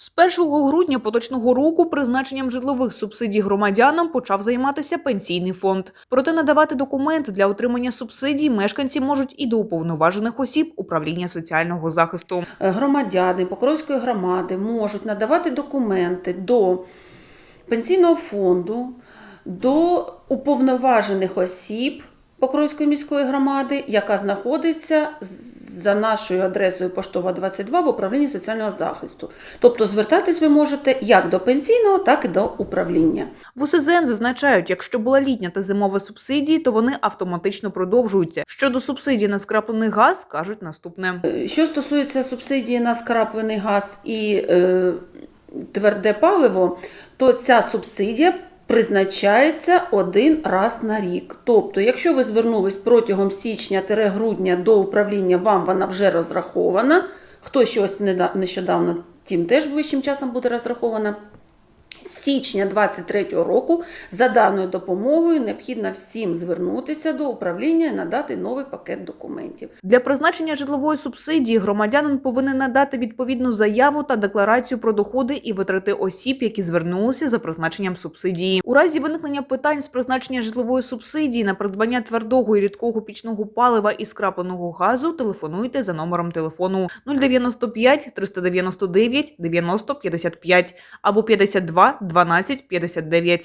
З 1 грудня поточного року призначенням житлових субсидій громадянам почав займатися пенсійний фонд. Проте надавати документ для отримання субсидій мешканці можуть і до уповноважених осіб управління соціального захисту. Е, громадяни Покровської громади можуть надавати документи до пенсійного фонду, до уповноважених осіб Покровської міської громади, яка знаходиться з- за нашою адресою поштова 22 в управлінні соціального захисту. Тобто звертатись ви можете як до пенсійного, так і до управління. В УСЗН зазначають, якщо була літня та зимова субсидії, то вони автоматично продовжуються. Щодо субсидій на скраплений газ, кажуть наступне. Е, Що стосується субсидії на скраплений газ і е, тверде паливо, то ця субсидія призначається один раз на рік. Тобто, якщо ви звернулись протягом січня-грудня до управління, вам вона вже розрахована. Хто щось нещодавно, тим теж ближчим часом буде розрахована. З січня 2023 року за даною допомогою необхідно всім звернутися до управління і надати новий пакет документів. Для призначення житлової субсидії громадянин повинен надати відповідну заяву та декларацію про доходи і витрати осіб, які звернулися за призначенням субсидії. У разі виникнення питань з призначення житлової субсидії на придбання твердого і рідкого пічного палива і скрапленого газу телефонуйте за номером телефону 095 399 90 55 або 52 12 59.